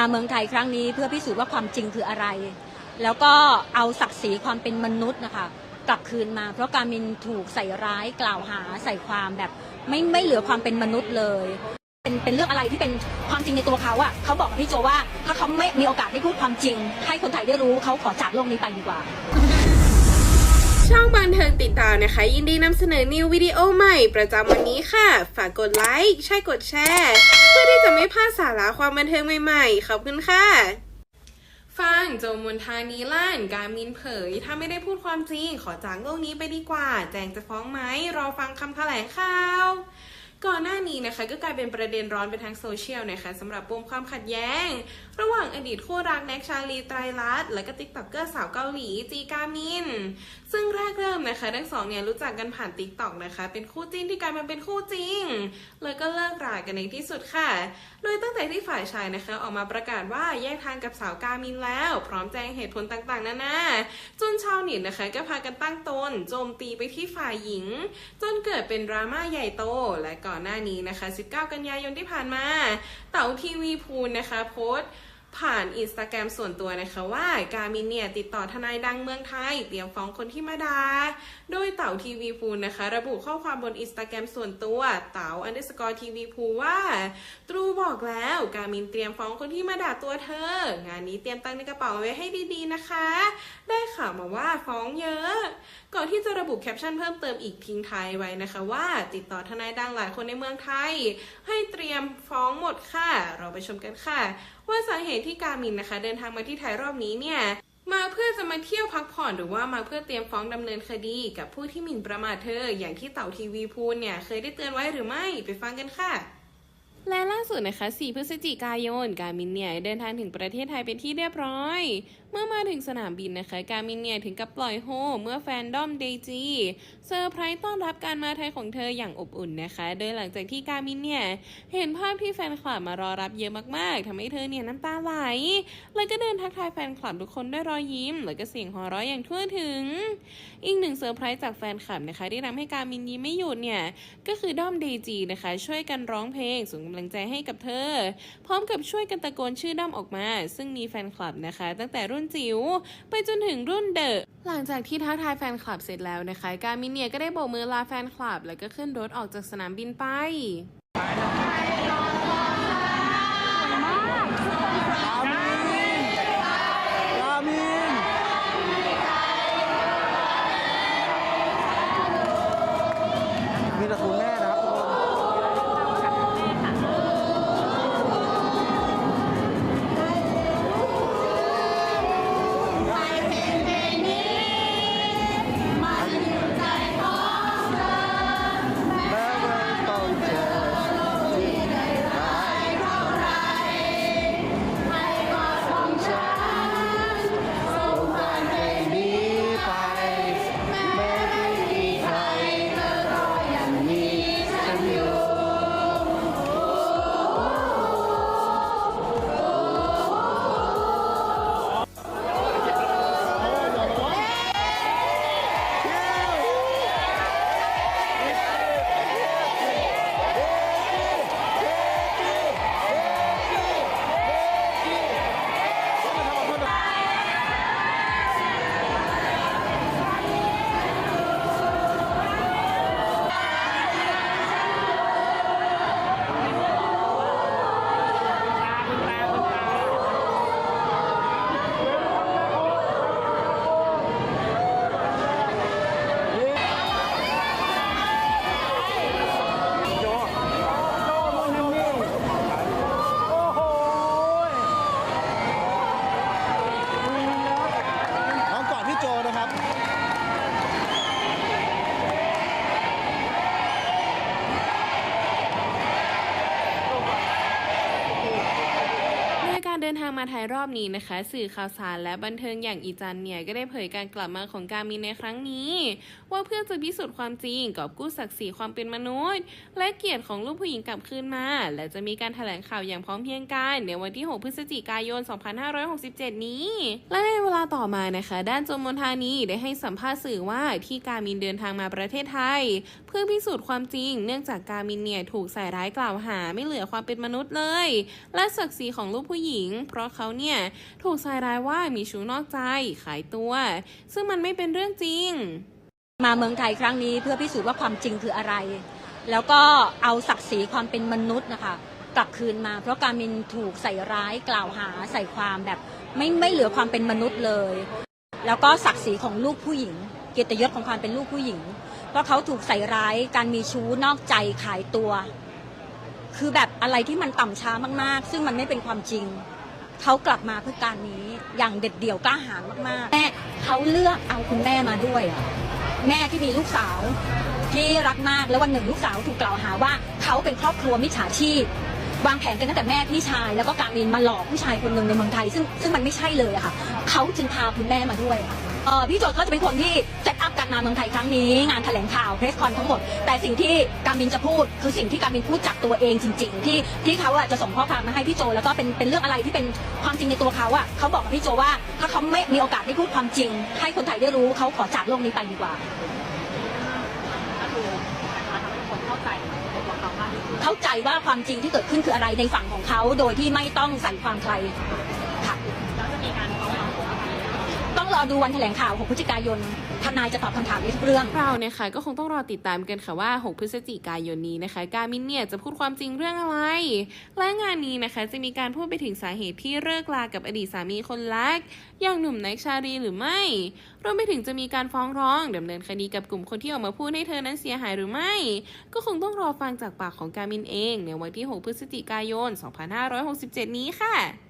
มาเมืองไทยครั้งนี้เพื่อพิสูจน์ว่าความจริงคืออะไร แล้วก็เอาศักดิ์ศรีความเป็นมนุษย์นะคะกลับคืนมา เพราะการมินถูกใส่ร้ายกล่าวหาใส่ความแบบ ไม่ไม่เหลือความเป็นมนุษย์เลยเป็นเป็นเรื่องอะไรที่เป็นความจริงในตัวเขาอะเขาบอกพี่โจว่าถ้าเขาไม่มีโอกาสได้พูดความจริง ให้คนไทยได้รู้เขาขอจากโลกนี้ไปดีกว่า ช่องบันเทิงติดตามนะคะ ยินดีนำเสนอนิววิดีโอใหม่ประจำวันนี้ค่ะ ฝากกดไลค์ใช่กดแชร์ เพื่อที่จะไม่พลาดสาระความบันเทิงใหม่ๆ ขอบคุณค่ะฟังโจมนทานีล่านการมินเผย ถ้าไม่ได้พูดความจริง ขอจากโลกนี้ไปดีกว่า แจงจะฟ้องไหมรอฟังคำแถลงข่าว ก่อนหน้านี้นะคะก็กลายเป็นประเด็นร้อนไปทางโซเชียลนะคะสำหรับปมความขัดแย้ง ระหว่างอดีตคู่รักแน็กชาลีไตรรัตและก็ติ๊กต็อกเกอร์สาวเกาหลีจีกามิน ซึ่งแรกเริ่มนะคะทั้งสองเนี่ยรู้จักกันผ่านติ๊กต็อกนะคะ เป็นคู่จิ้นที่กลายมาเป็นคู่จริงเลยก็เลิกรากันในที่สุดค่ะ โดยตั้งแต่ที่ฝ่ายชายนะคะออกมาประกาศว่าแยกทางกับสาวกามินแล้ว พร้อมแจ้งเหตุผลต่างๆนานาจนชาวเน็ตนะคะก็พากันตั้งตนโจมตีไปที่ฝ่ายหญิง จนเกิดเป็นดราม่าใหญ่โตและก่่อนหน้านี้นะคะ 19 กันยายนที่ผ่านมา เต๋าทีวีพูลนะคะ โพสต์ผ่านอินสตาแกรมส่วนตัวนะคะว่าการมินเนี่ยติดต่อทนายดังเมืองไทย เตรียมฟ้องคนที่มาดาโดยเต๋าทีวีพูลนะคะ ระบุข้อความบนอินสตาแกรมส่วนตัว เต๋าอันเดอร์สกอร์ทีวีพูว่า ตรูบอกแล้วการมินเตรียมฟ้องคนที่มาด่าตัวเธอ งานนี้เตรียมตังในกระเป๋าไว้ให้ดีๆนะคะ ได้ข่าวมาว่าฟ้องเยอะ ก่อนที่จะระบุแคปชั่นเพิ่มเติมอีกทิ้งท้ายไว้นะคะว่า ติดต่อทนายดังหลายคนในเมืองไทย ให้เตรียมฟ้องหมดค่ะ เราไปชมกันค่ะ ว่าสาเหตุที่กามินนะคะ เดินทางมาที่ไทยรอบนี้เนี่ยมาเพื่อจะมาเที่ยวพักผ่อนหรือว่ามาเพื่อเตรียมฟ้องดำเนินคดี กับผู้ที่หมิ่นประมาทเธอ อย่างที่เต่าทีวีพูลเนี่ยเคยได้เตือนไว้หรือไม่ไปฟังกันค่ะ และล่าสุดนะคะ 4 พฤศจิกายน การมินเนี่ยเดินทางถึงประเทศไทยเป็นที่เรียบร้อย เมื่อมาถึงสนามบินนะคะ การมินเนี่ยถึงกับปล่อยโฮเมื่อแฟนดอมเดจีเซอร์ไพรส์ต้อนรับการมาไทยของเธออย่างอบอุ่นนะคะ โดยหลังจากที่การมินเนี่ยเห็นภาพที่แฟนคลับมารอรับเยอะมากๆทำให้เธอเนี่ยน้ำตาไหล แล้วก็เดินทักทายแฟนคลับทุกคนด้วยรอยยิ้ม แล้วก็เสียงหัวเราะอย่างทั่วถึง อีกหนึ่งเซอร์ไพรส์จากแฟนคลับนะคะที่ทำให้การมินยิ้มไม่หยุดเนี่ยก็คือด้อมเดจีนะคะ ช่วยกันร้องเพลงส่งกำลังใจให้กับเธอ พร้อมกับช่วยกันตะโกนชื่อด้อมออกมา ซึ่งมีแฟนคลับนะคะ ตั้งแต่รุ่นจิ๋วไปจนถึงรุ่นเดอะหลังจากที่ท้าทายแฟนคลับเสร็จแล้วนะคะ การมินเนียก็ได้โบกมือลาแฟนคลับ แล้วก็ขึ้นรถออกจากสนามบินไป มาไทยรอบนี้นะคะ สื่อข่าวสารและบันเทิงอย่างอีจันเนี่ยก็ได้เผยการกลับมาของการมินในครั้งนี้ ว่าเพื่อจะพิสูจน์ความจริงกอบกู้ศักดิ์ศรีความเป็นมนุษย์ และเกียรติของลูกผู้หญิงกลับคืนมา และจะมีการแถลงข่าวอย่างพร้อมเพรียงกันในวันที่ 6 พฤศจิกายน 2567 นี้ และในเวลาต่อมานะคะ ด้านโจมนทานีได้ให้สัมภาษณ์สื่อว่าที่การมินเดินทางมาประเทศไทย เพื่อพิสูจน์ความจริง เนื่องจากการมินเนี่ยถูกใส่ร้ายกล่าวหา ไม่เหลือความเป็นมนุษย์เลย และศักดิ์ศรีของลูกผู้หญิง เพราะเขาเนี่ยถูกใส่ร้ายว่ามีชู้นอกใจขายตัว ซึ่งมันไม่เป็นเรื่องจริง มาเมืองไทยครั้งนี้เพื่อพิสูจน์ว่าความจริงคืออะไร แล้วก็เอาศักดิ์ศรีความเป็นมนุษย์นะคะกลับคืนมา เพราะการมินถูกใส่ร้ายกล่าวหาใส่ความแบบไม่ไม่เหลือความเป็นมนุษย์เลย แล้วก็ศักดิ์ศรีของลูกผู้หญิง เกียรติยศของความเป็นลูกผู้หญิง เพราะเขาถูกใส่ร้ายการมีชู้นอกใจขายตัว คือแบบอะไรที่มันต่ำช้ามากๆ ซึ่งมันไม่เป็นความจริง เขากลับมาเพื่อการนี้อย่างเด็ดเดี่ยวกล้าหาญมากๆ แม่เขาเลือกเอาคุณแม่มาด้วยอะแม่ที่มีลูกสาวที่รักมากแล้ววันหนึ่งลูกสาวถูกกล่าวหาว่าเขาเป็นครอบครัวมิจฉาชีพวางแผนกันตั้งแต่แม่พี่ชายแล้วก็การินมาหลอกผู้ชายคนหนึ่งในเมืองไทย ซึ่งซึ่งมันไม่ใช่เลยอะค่ะเขาจึงพาคุณแม่มาด้วย เออพี่โจทย์ก็จะเป็นคนที่เซตอัพการมาเมืองไทยครั้งนี้ งานแถลงข่าวเพรสคอนทั้งหมด แต่สิ่งที่การมินจะพูด คือสิ่งที่การมินพูดจากตัวเองจริง ๆ ที่ที่เขาอะจะส่งข้อความมาให้พี่โจแล้วก็เป็นเป็นเรื่องอะไรที่เป็นความจริงในตัวเขาอะเขาบอกกับพี่โจว่า ถ้าเขาไม่มีโอกาสได้พูดความจริง ให้คนไทยได้รู้เขาขอจากโลกนี้ไปดีกว่า เข้าใจว่าความจริงที่เกิดขึ้นคืออะไรในฝั่งของเขาโดยที่ไม่ต้องใส่ความใคร องรอดูวันแถลงข่าว 6 พฤศจิกายน ทนายจะตอบคำถามในทุกเรื่อง เราเนี่ยค่ะก็คงต้องรอติดตามกันค่ะว่า 6 พฤศจิกายนนี้นะคะ กามินเนี่ยจะพูดความจริงเรื่องอะไร และงานนี้นะคะจะมีการพูดไปถึงสาเหตุที่เลิกลากับอดีตสามีคนรัก อย่างหนุ่มแน็กชารีหรือไม่ รวมไปถึงจะมีการฟ้องร้องดำเนินคดีกับกลุ่มคนที่ออกมาพูดให้เธอนั้นเสียหายหรือไม่ ก็คงต้องรอฟังจากปากของกามินเอง ในวันที่ 6 พฤศจิกายน 2567 นี้ค่ะ